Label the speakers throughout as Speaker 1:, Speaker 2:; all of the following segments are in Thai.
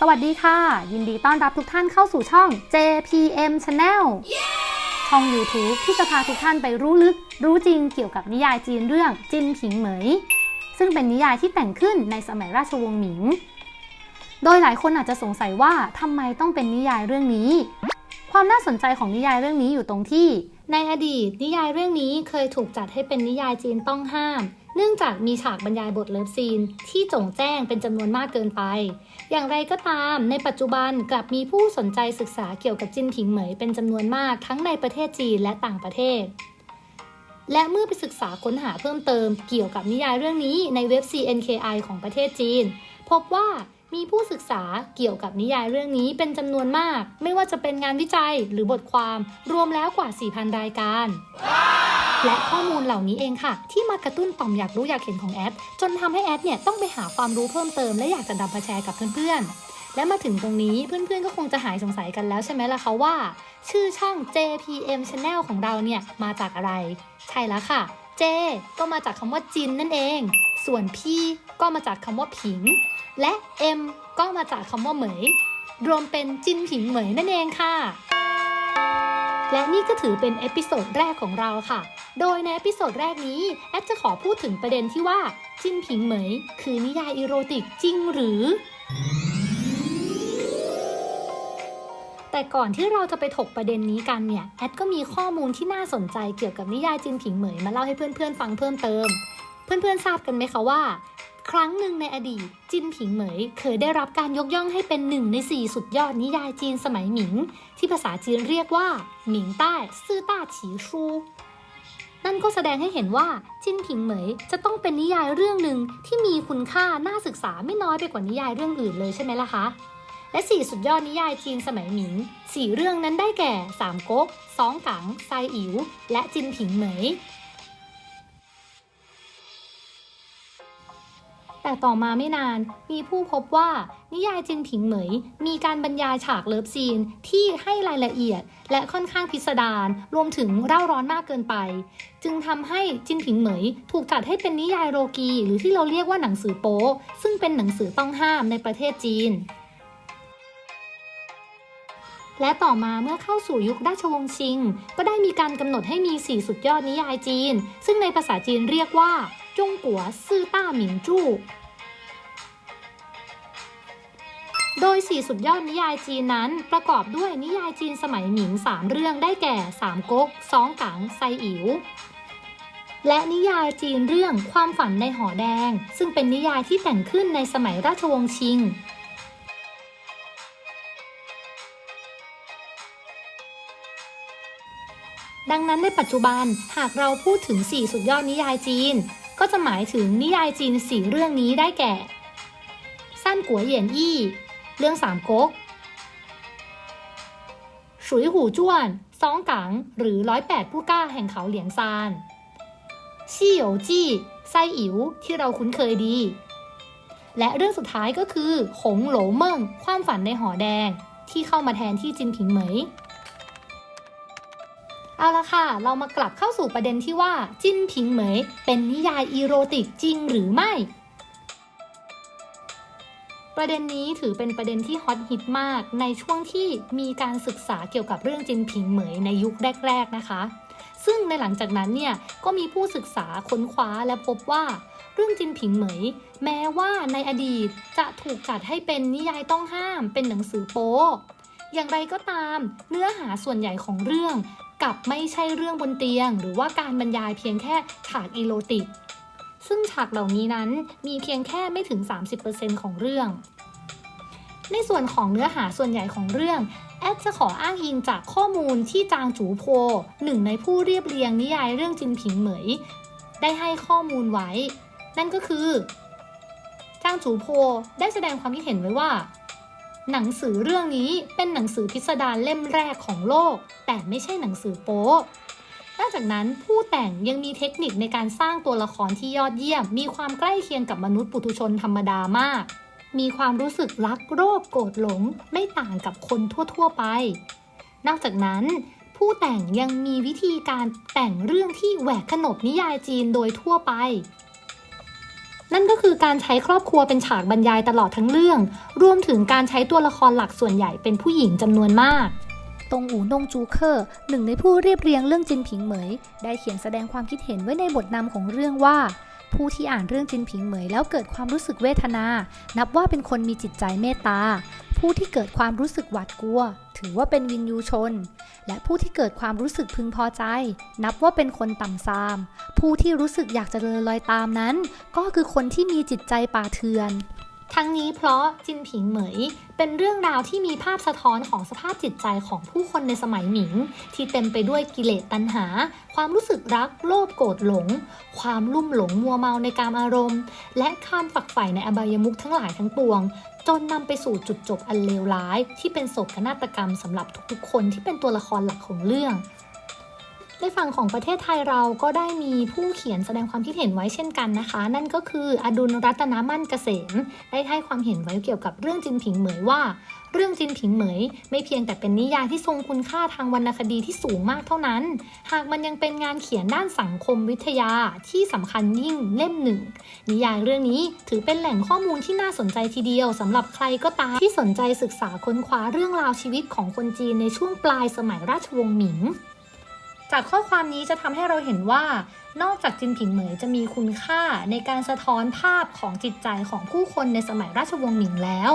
Speaker 1: สวัสดีค่ะ ยินดีต้อนรับทุกท่านเข้าสู่ช่อง JPM Channel ช่อง YouTube ที่จะพาทุกท่านไปรู้ลึก รู้จริงเกี่ยวกับนิยายจีนเรื่องจินผิงเหมย ซึ่งเป็นนิยายที่แต่งขึ้นในสมัยราชวงศ์หมิง โดยหลายคนอาจจะสงสัยว่าทำไมต้องเป็นนิยายเรื่องนี้ ความน่าสนใจของนิยายเรื่องนี้อยู่ตรงที่ ในอดีตนิยายเรื่องนี้เคยถูกจัดให้เป็นนิยายจีนต้องห้าม เนื่องจากมีฉากบรรยายบทเลิฟซีนที่จงแจ้งเป็นจำนวนมากเกินไป อย่างไรก็ตามในปัจจุบันกลับมีผู้สนใจศึกษาเกี่ยวกับจินผิงเหมยเป็นจำนวนมากทั้งในประเทศจีนและต่างประเทศ และเมื่อไปศึกษาค้นหาเพิ่มเติมเกี่ยวกับนิยายเรื่องนี้ในเว็บ CNKI ของประเทศจีน พบว่ามีผู้ศึกษาเกี่ยวกับนิยายเรื่องนี้เป็นจำนวนมาก ไม่ว่าจะเป็นงานวิจัยหรือบทความ รวมแล้วกว่า 4,000 รายการ และข้อมูลเหล่านี้เองค่ะ ที่มากระตุ้นต่อมอยากรู้อยากเห็นของแอด จนทำให้แอดเนี่ยต้องไปหาความรู้เพิ่มเติม และอยากจะนำมาแชร์กับเพื่อนๆ และมาถึงตรงนี้เพื่อนๆก็คงจะหายสงสัยกันแล้วใช่ไหมล่ะคะว่า ชื่อช่อง JPM Channel ของเราเนี่ยมาจากอะไร ใช่แล้วค่ะ J ก็มาจากคำว่าจินนั่นเอง ส่วน P ก็มาจากคำว่าผิง และ M ก็มาจากคำว่าเหมย รวมเป็นจินผิงเหมยนั่นเองค่ะ และนี่ก็ถือเป็นเอพิโซดแรกของเราค่ะ โดยในเอพิโซดแรกนี้ แอดจะขอพูดถึงประเด็นที่ว่า จินผิงเหมย คือนิยายอีโรติกจริงหรือ แต่ก่อนที่เราจะไปถกประเด็นนี้กันเนี่ย แอดก็มีข้อมูลที่น่าสนใจเกี่ยวกับนิยายจินผิงเหมยมาเล่าให้เพื่อนๆฟังเพิ่มเติม เพื่อนๆทราบกันไหมคะว่า ครั้งหนึ่งในอดีต จินผิงเหมย เคยได้รับการยกย่องให้เป็นหนึ่งในสี่สุดยอดนิยายจีนสมัยหมิง ที่ภาษาจีนเรียกว่า หมิงใต้ซื่อต้าฉีชูนั่นก็แสดงให้เห็นว่าจินผิงเหมยจะต้องเป็นนิยายเรื่องหนึ่งที่มีคุณค่าน่าศึกษาไม่น้อยไปกว่านิยายเรื่องอื่นเลยใช่ไหมล่ะคะ และสี่สุดยอดนิยายจีนสมัยหมิงสี่เรื่องนั้นได้แก่สามก๊กสองกังไซอิ๋วและจินผิงเหมย แต่ต่อมาไม่นานมีผู้พบว่านิยายจินผิงเหมย มีการบรรยายฉากเลิฟซีนที่ให้รายละเอียด และค่อนข้างพิสดารรวมถึงเร่าร้อนมากเกินไป จึงทำให้จินผิงเหมย ถูกจัดให้เป็นนิยายโรกี หรือที่เราเรียกว่าหนังสือโป๊ซึ่งเป็นหนังสือต้องห้ามในประเทศจีนและต่อมาเมื่อเข้าสู่ยุคราชวงศ์ชิง ก็ได้มีการกำหนดให้มี 4 สุดยอดนิยายจีน ซึ่งในภาษาจีนเรียกว่า จงกัวซื่อต้าหมิงจู้โดย 4 สุดยอดนิยายจีนนั้น ประกอบด้วยนิยายจีนสมัยหมิง 3 เรื่องได้แก่สามก๊กสองกังไซอิ๋วและนิยายจีนเรื่องความฝันในหอแดง ซึ่งเป็นนิยายที่แต่งขึ้นในสมัยราชวงศ์ชิง ดังนั้นในปัจจุบันหากเราพูดถึง 4 สุดยอดนิยายจีน ก็จะหมายถึงนิยายจีน4เรื่องนี้ได้แก่ สั้นกัวเหยียนอี้ เรื่องสามก๊กฉุยหูจ้วนซองกังหรือร้อยแปดผู้กล้าแห่งเขาเหลียงซานชี่หยวจี้ไซอิ๋วที่เราคุ้นเคยดี และเรื่องสุดท้ายก็คือ หงโหลเมิงความฝันในหอแดงที่เข้ามาแทนที่จินผิงเหมย เอาละค่ะ เรามากลับเข้าสู่ประเด็นที่ว่าจินผิงเหมย เป็นนิยายอีโรติกจริงหรือไม่ ประเด็นนี้ถือเป็นประเด็นที่ฮอตฮิตมากในช่วงที่มีการศึกษาเกี่ยวกับเรื่องจินผิงเหมยในยุคแรก ๆ นะคะ ซึ่งในหลังจากนั้นเนี่ยก็มีผู้ศึกษาค้นคว้าและพบว่าเรื่องจินผิงเหมย แม้ว่าในอดีตจะถูกจัดให้เป็นนิยายต้องห้ามเป็นหนังสือโป๊ อย่างไรก็ตาม เนื้อหาส่วนใหญ่ของเรื่องกับไม่ใช่เรื่องบนเตียง หรือว่าการบรรยายเพียงแค่ฉากอีโรติก ซึ่งฉากเหล่านี้นั้นมีเพียงแค่ไม่ถึง 30%ของเรื่อง ในส่วนของเนื้อหาส่วนใหญ่ของเรื่อง แอดจะขออ้างอิงจากข้อมูลที่จางจูโพหนึ่งในผู้เรียบเรียงนิยายเรื่องจินผิงเหมย ได้ให้ข้อมูลไว้ นั่นก็คือ จางจูโพได้แสดงความคิดเห็นไว้ว่า หนังสือเรื่องนี้เป็นหนังสือพิสดารเล่มแรกของโลก แต่ไม่ใช่หนังสือโป๊นอกจากนั้นผู้แต่งยังมีเทคนิคในการสร้างตัวละครที่ยอดเยี่ยม มีความใกล้เคียงกับมนุษย์ปุถุชนธรรมดามาก มีความรู้สึกรักโรคโกรธหลง ไม่ต่างกับคนทั่วๆไป นอกจากนั้น ผู้แต่งยังมีวิธีการแต่งเรื่องที่แหวกขนบนิยายจีนโดยทั่วไป นั่นก็คือการใช้ครอบครัวเป็นฉากบรรยายตลอดทั้งเรื่อง รวมถึงการใช้ตัวละครหลักส่วนใหญ่เป็นผู้หญิงจำนวนมากตงอูนงจูเคอร์หนึ่งในผู้เรียบเรียงเรื่องจินผิงเหมย ได้เขียนแสดงความคิดเห็นไว้ในบทนำของเรื่องว่า ผู้ที่อ่านเรื่องจินผิงเหมย แล้วเกิดความรู้สึกเวทนา นับว่าเป็นคนมีจิตใจเมตตา ผู้ที่เกิดความรู้สึกหวาดกลัว ถือว่าเป็นวินยูชน และผู้ที่เกิดความรู้สึกพึงพอใจ นับว่าเป็นคนต่ำซาม ผู้ที่รู้สึกอยากจะเดินลอยตามนั้น ก็คือคนที่มีจิตใจป่าเถื่อน ทั้งนี้เพราะจินผิงเหมย เป็นเรื่องราวที่มีภาพสะท้อนของสภาพจิตใจของผู้คนในสมัยหมิง ที่เต็มไปด้วยกิเลสตัณหา ความรู้สึกรัก โลภโกรธหลง ความลุ่มหลงมัวเมาในการอารมณ์ และความฝักใฝ่ในอบายมุขทั้งหลายทั้งปวง จนนำไปสู่จุดจบอันเลวร้าย ที่เป็นโศกนาฏกรรมสำหรับทุกๆ คนที่เป็นตัวละครหลักของเรื่อง ในฝั่งของประเทศไทยเราก็ได้มีผู้เขียนแสดงความคิดเห็นไว้เช่นกันนะคะ นั่นก็คืออดุลรัตนมั่นเกษมได้ให้ความเห็นไว้เกี่ยวกับเรื่องจินผิงเหมยว่า เรื่องจินผิงเหมย ไม่เพียงแต่เป็นนิยายที่ทรงคุณค่าทางวรรณคดีที่สูงมากเท่านั้น หากมันยังเป็นงานเขียนด้านสังคมวิทยาที่สำคัญยิ่งเล่มหนึ่งนิยายเรื่องนี้ถือเป็นแหล่งข้อมูลที่น่าสนใจทีเดียวสำหรับใครก็ตามที่สนใจศึกษาค้นคว้าเรื่องราวชีวิตของคนจีนในช่วงปลายสมัยราชวงศ์หมิง จากข้อความนี้จะทำให้เราเห็นว่า นอกจากจินผิงเหมยจะมีคุณค่าในการสะท้อนภาพของจิตใจของผู้คนในสมัยราชวงศ์หมิงแล้ว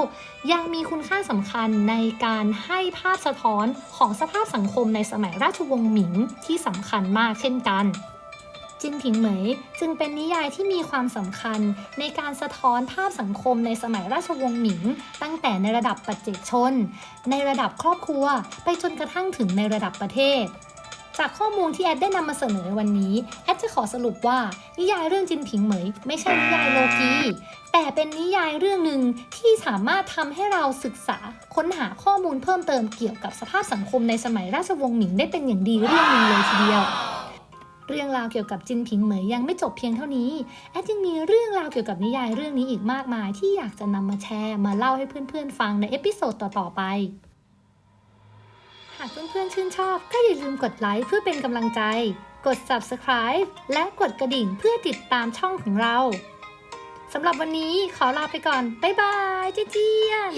Speaker 1: ยังมีคุณค่าสำคัญในการให้ภาพสะท้อนของสภาพสังคมในสมัยราชวงศ์หมิงที่สำคัญมากเช่นกันจินผิงเหมยจึงเป็นนิยายที่มีความสำคัญในการสะท้อนภาพสังคมในสมัยราชวงศ์หมิง ตั้งแต่ในระดับปัจเจกชน ในระดับครอบครัว ไปจนกระทั่งถึงในระดับประเทศ จากข้อมูลที่แอดได้นำมาเสนอในวันนี้ แอดจะขอสรุปว่า นิยายเรื่องจินผิงเหมย ไม่ใช่นิยายโลกีแต่เป็นนิยายเรื่องหนึ่งที่สามารถทำให้เราศึกษาค้นหาข้อมูลเพิ่มเติมเกี่ยวกับสภาพสังคมในสมัยราชวงศ์หมิงได้เป็นอย่างดีเรื่องหนึ่งเลยทีเดียวเรื่องราวเกี่ยวกับจินผิงเหมยยังไม่จบเพียงเท่านี้ แอดยังมีเรื่องราวเกี่ยวกับนิยายเรื่องนี้อีกมากมาย ที่อยากจะนำมาแชร์มาเล่าให้เพื่อนๆฟังในเอพิโซดต่อๆไปากเพื่อนๆชื่นชอบ ก็อย่าลืมกดไลค์เพื่อเป็นกำลังใจ กด subscribe และกดกระดิ่งเพื่อติดตามช่องของเราสำหรับวันนี้ขอลาไปก่อน บ๊ายบายเจ๊เจียน